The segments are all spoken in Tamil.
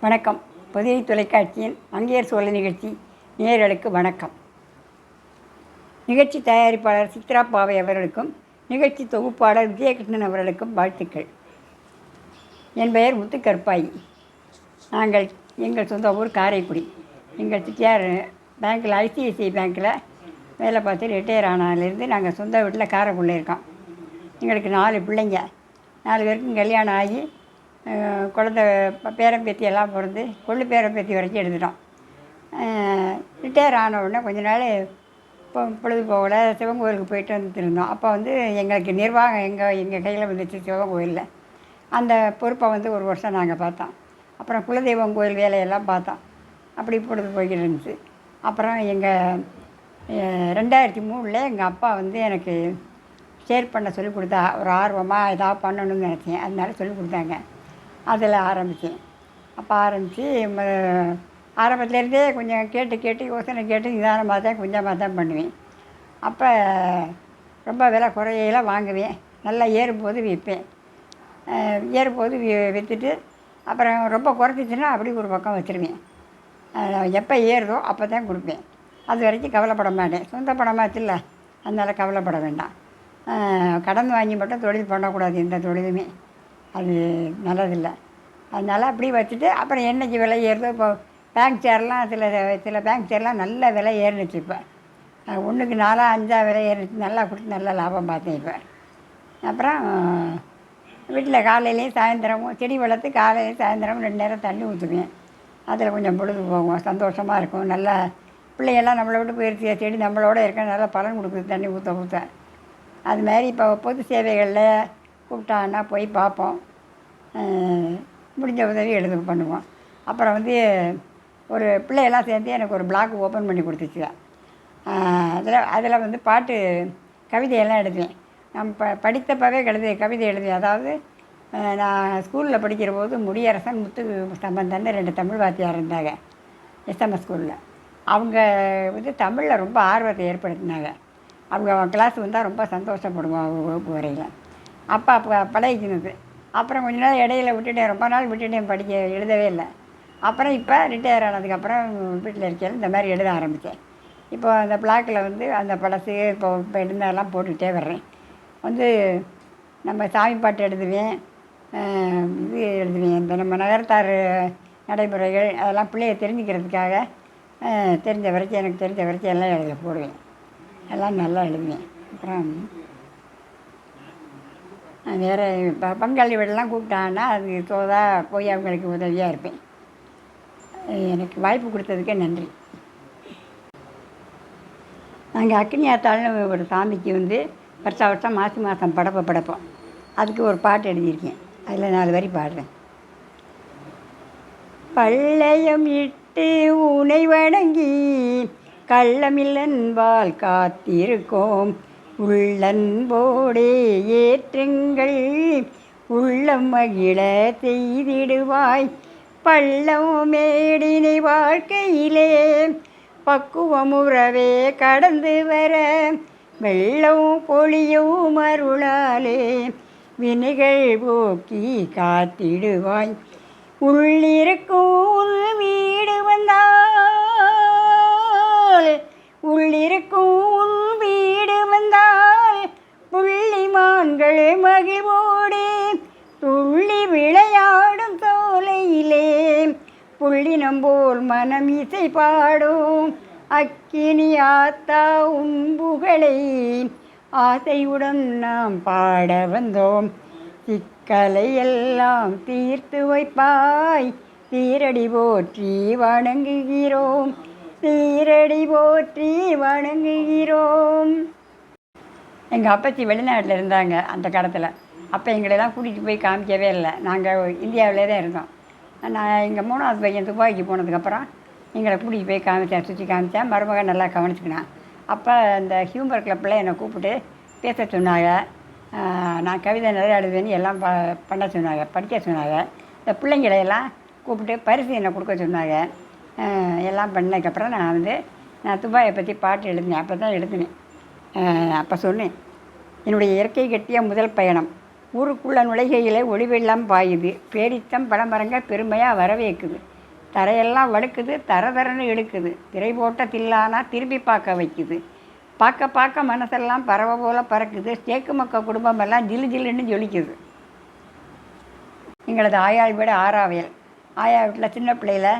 வணக்கம். புதிய தொலைக்காட்சியின் மங்கையர் சோழ நிகழ்ச்சி நேரலுக்கு வணக்கம். நிகழ்ச்சி தயாரிப்பாளர் சித்ரா பாவை அவர்களுக்கும் நிகழ்ச்சி தொகுப்பாளர் விஜயகிருஷ்ணன் அவர்களுக்கும் வாழ்த்துக்கள். என் பெயர் முத்துக்கருப்பாயி. நாங்கள் எங்கள் சொந்த ஊர் காரைக்குடி. எங்கள் சித்தியார் பேங்க்கில் ஐசிஐசிஐ பேங்க்கில் வேலை பார்த்து ரிட்டையர் ஆனதுலேருந்து நாங்கள் சொந்த வீட்டில் காரைக்குள்ளே இருக்கோம். எங்களுக்கு நாலு பிள்ளைங்க. நாலு பேருக்கும் கல்யாணம் ஆகி குழந்த ப- பேரன் பேத்தி எல்லாம் பிறந்து கொள்ளு பேரன் பேத்தி வரைக்கும் எடுத்துட்டோம் ரிட்டையர் ஆன உடனே கொஞ்ச நாள் இப்போ பொழுது போகல சிவன் கோயிலுக்கு போயிட்டு வந்துருந்தோம் அப்போ வந்து எங்களுக்கு நிர்வாகம் எங்கள் எங்கள் கையில் வந்துச்சு சிவன் கோயிலில். அந்த பொறுப்பை வந்து ஒரு வருஷம் நாங்கள் பார்த்தோம். அப்புறம் குலதெய்வம் கோயில் வேலையெல்லாம் பார்த்தோம். அப்படி பொழுது போய்கிட்டு இருந்துச்சு. அப்புறம் எங்கள் ரெண்டாயிரத்தி மூணில் எங்கள் அப்பா வந்து எனக்கு ஷேர் பண்ண சொல்லி கொடுத்தா ஒரு ஆர்வமாக ஏதாவது பண்ணணும்னு நினச்சேன். அதனால சொல்லி கொடுத்தாங்க. அதில் ஆரம்பித்தேன். அப்போ ஆரம்பித்து ஆரம்பத்துலேருந்தே கொஞ்சம் கேட்டு கேட்டு யோசனை கேட்டு நிதானமாக தான் கொஞ்சமாக தான் பண்ணுவேன். அப்போ ரொம்ப விலை குறையில வாங்குவேன். நல்லா ஏறும்போது விற்பேன். ஏறும்போது வி விற்றுட்டு அப்புறம் ரொம்ப குறைச்சிச்சின்னா அப்படி ஒரு பக்கம் வச்சுருவேன். எப்போ ஏறுதோ அப்போ தான் கொடுப்பேன். அது வரைக்கும் கவலைப்பட மாட்டேன். சொந்த பணமாச்சுல்ல அதனால் கவலைப்பட வேண்டாம். கடன் வாங்கி மட்டும் தொழில் பண்ணக்கூடாது எந்த தொழிலுமே. அது நல்லதில்லை. அதனால் அப்படி வச்சுட்டு அப்புறம் என்னைக்கு விலை ஏறுதோ இப்போ பேங்க் சேர்லாம் சில சில பேங்க் சேர்லாம் நல்ல விலை ஏறினுச்சு இப்போ. ஒன்றுக்கு நாலா அஞ்சா விலை ஏறினுச்சு. நல்லா கொடுத்து நல்லா லாபம் பார்த்தேன் இப்போ. அப்புறம் வீட்டில் காலையிலையும் சாயந்தரமும் செடி வளர்த்து காலையிலையும் சாயந்தரமும் ரெண்டு நேரம் தண்ணி ஊற்றுவேன். அதில் கொஞ்சம் பொழுது போகும். சந்தோஷமாக இருக்கும். நல்லா பிள்ளையெல்லாம் நம்மளை விட்டு போயிருச்சு. செடி நம்மளோட இருக்க நல்லா பலன் கொடுக்குது தண்ணி ஊற்ற ஊற்ற அது மாதிரி இப்போ பொது சேவைகளில் கூப்பிட்டான்னா போய் பார்ப்போம். முடிஞ்ச உதவி எழுத பண்ணுவோம். அப்புறம் வந்து ஒரு பிள்ளையெல்லாம் சேர்ந்து எனக்கு ஒரு பிளாக் ஓப்பன் பண்ணி கொடுத்துச்சு. அதில் அதில் வந்து பாட்டு கவிதையெல்லாம் எழுதுவேன். நான் ப படித்தப்பவே கழுது கவிதை எழுதுவேன் அதாவது நான் ஸ்கூலில் படிக்கிற போது முடியரசன் முத்து சம்பந்தன்னு ரெண்டு தமிழ் வாத்தியார் இருந்தாங்க எஸ்எம்எஸ் ஸ்கூலில் அவங்க வந்து தமிழில் ரொம்ப ஆர்வத்தை ஏற்படுத்தினாங்க. அவங்க கிளாஸ் வந்தால் ரொம்ப சந்தோஷப்படுவோம் அவங்க வகுப்பு வரையில் அப்பா அப்போ பழகிக்கினது. அப்புறம் கொஞ்ச நாள் இடையில விட்டுட்டேன். ரொம்ப நாள் விட்டுட்டேன் படிக்க எழுதவே இல்லை. அப்புறம் இப்போ ரிட்டையர் ஆனதுக்கப்புறம் வீட்டில் இருக்கையில் இந்த மாதிரி எழுத ஆரம்பித்தேன் இப்போ அந்த பிளாக்கில் வந்து அந்த படசு இப்போ இப்போ இருந்தாலாம் போட்டுக்கிட்டே வர்றேன். வந்து நம்ம சாமி பாட்டு எழுதுவேன். இது எழுதுவேன். இந்த நம்ம நகரத்தார் நடைமுறைகள் அதெல்லாம் பிள்ளைய தெரிஞ்சுக்கிறதுக்காக தெரிஞ்ச வரைக்கும் எனக்கு தெரிஞ்ச வரைக்கும் எல்லாம் எழுத போடுவேன். எல்லாம் நல்லா எழுதுவேன். அப்புறம் வேறு இப்போ பங்காளி வீடெல்லாம் கூப்பிட்டாங்கன்னா அது தோதா போய் அவங்களுக்கு உதவியாக இருப்பேன். எனக்கு வாய்ப்பு கொடுத்ததுக்கே நன்றி. நாங்கள் அக்னியாத்தாள்னு ஒரு சாமிக்கு வந்து வருஷா வருஷம் மாசி மாதம் படப்பை படைப்போம். அதுக்கு ஒரு பாட்டு எழுதியிருக்கேன். அதில் நாலு வரி பாடுறேன். பள்ளையம் இட்டு உனை வணங்கி கள்ளமில்லன்பால் காத்திருக்கோம். உள்ளன்போடே ஏற்றுங்கள். உள்ளம் மகிழ செய்திடுவாய். பள்ளம் மேடினை வாழ்க்கையிலே. பக்குவமுறவே கடந்து வர. வெள்ளம் பொழியும் அருளாலே. வினைகள் போக்கி காத்திடுவாய். உள்ளிருக்கும் வீடு வந்தால் புள்ளி போல் மனம் இசை பாடும் அக்கினி ஆத்தா உன் ஆசையுடன் நாம் பாட வந்தோம். சிக்கலை எல்லாம் தீர்த்து வைப்பாய். சீரடி போற்றி வணங்குகிறோம். சீரடி போற்றி வணங்குகிறோம். எங்கள் அப்பச்சி வெளிநாட்டில் இருந்தாங்க அந்த காலத்தில். அப்போ எங்களெல்லாம் கூட்டிகிட்டு போய் காமிக்கவே இல்லை. நாங்கள் இந்தியாவிலே தான் இருந்தோம். நான் எங்கள் மூணாவது பையன் துபாய்க்கு போனதுக்கப்புறம் எங்களை கூட்டிகிட்டு போய் காமிச்சேன் சுற்றி காமிச்சேன் மருமகன் நல்லா கவனிச்சுக்கினான். அப்போ இந்த ஹியூமர் கிளப்பில் என்னை கூப்பிட்டு பேச சொன்னாங்க. நான் கவிதை நிறைய எழுதுவேன்னு எல்லாம் ப பண்ண சொன்னாங்க படிக்க சொன்னாங்க. இந்த பிள்ளைங்களை எல்லாம் கூப்பிட்டு பரிசு என்னை கொடுக்க சொன்னாங்க. எல்லாம் பண்ணதுக்கப்புறம் நான் வந்து நான் துபாயை பற்றி பாட்டு எழுதினேன். அப்போ தான் எழுதினேன் அப்போ சொன்னேன் என்னுடைய இயற்கை கட்டிய முதல் பயணம் ஊருக்குள்ள நுழைகையிலே ஒளிவெள்ளம் பாயுது. பேரித்தம் பழமரங்க பெருமையாக வரவேற்குது. தரையெல்லாம் வழுக்குது தர தரன்னு எடுக்குது திரை போட்ட தில்லானா திரும்பி பார்க்க வைக்குது. பார்க்க பார்க்க மனசெல்லாம் பறவை போல பறக்குது. தேக்கு மக்க குடும்பமெல்லாம் ஜிலு ஜில்லுன்னு ஜொலிக்குது. எங்களது ஆயாள் வீடு ஆறாவியல் ஆயா வீட்டில் சின்ன பிள்ளையில்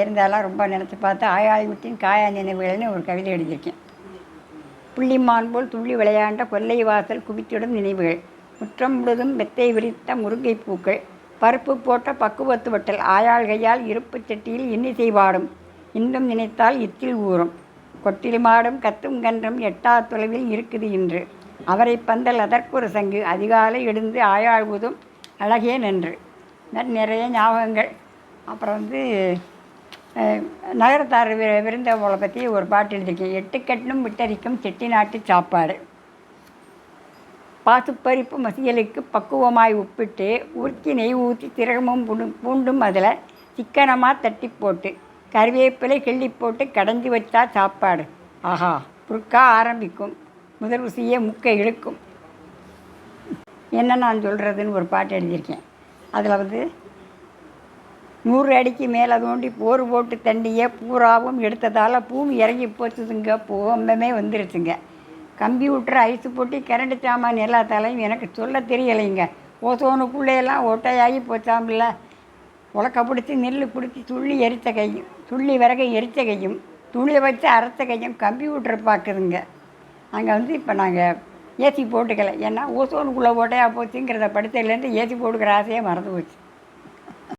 இருந்தாலும் இருந்தாலாம் ரொம்ப நினச்சி பார்த்து ஆயாள் வீட்டின் காயா நினைவுகள்னு ஒரு கவிதை எழுதியிருக்கேன். புள்ளிமான் போல் துள்ளி விளையாண்ட கொல்லை வாசல் குவித்திடும் நினைவுகள். முற்றம் முழுதும் மெத்தை விரித்த முருங்கை பூக்கள். பருப்பு போட்ட பக்குவத்து வட்டல் ஆயாள்கையால் இருப்பு சட்டியில் இன்னிசை பாடும். இன்னும் நினைத்தால் இத்தில் ஊறும். கொட்டில் மாடும் கத்தும் கன்றும் எட்டா தொலைவில் இருக்குது இன்று. அவரை பந்தல் அதற்கொரு சங்கு அதிகாலை எழுந்து ஆயாழ்வதும் அழகே நின்று. ந- நிறைய ஞாபகங்கள். அப்புறம் வந்து நகரத்தார் வி பற்றி ஒரு பாட்டு எழுதியிருக்கேன். எட்டுக்கட்டும் விட்டரிக்கும் செட்டி நாட்டு சாப்பாடு. பாசுப்பரிப்பு மசியலுக்கு பக்குவமாய் உப்பிட்டு உருக்கி நெய் ஊற்றி திரகமும் பூண்டும் பூண்டும் அதில் சிக்கனமாக தட்டி போட்டு கருவேப்பிலை கிள்ளி போட்டு கடைஞ்சி வச்சா சாப்பாடு. ஆஹா புருக்கா ஆரம்பிக்கும். முதல் ருசியே முக்கை இழுக்கும். என்ன நான் சொல்கிறதுன்னு ஒரு பாட்டு எழுதியிருக்கேன். அதில் வந்து நூறு அடிக்கு மேலே தோண்டி போர் போட்டு தண்டிய பூராவும் எடுத்ததால் பூமி இறங்கி போச்சுதுங்க பூகம்பமே வந்துருச்சுங்க. கம்ப்யூட்டர் ஐஸு போட்டி கரண்ட் சாமான் எல்லாத்தாலையும் எனக்கு சொல்ல தெரியலைங்க. ஓசோனுக்குள்ளேயெல்லாம் ஒட்டையாகி போச்சாமில்ல உலக்க பிடிச்சி நெல் பிடிச்சி துள்ளி எரித்த கையும் துள்ளி விறகு எரித்த கையும் துணியை வச்சு அரைத்த கையும் கம்ப்யூட்டர் பார்க்குதுங்க அங்கே வந்து இப்போ நாங்கள் ஏசி போட்டுக்கலை. ஏன்னா ஓசோனுக்குள்ளே ஓட்டையாக போச்சுங்கிறத படித்ததுலேருந்து ஏசி போட்டுக்கிற ஆசையே மறந்து போச்சு.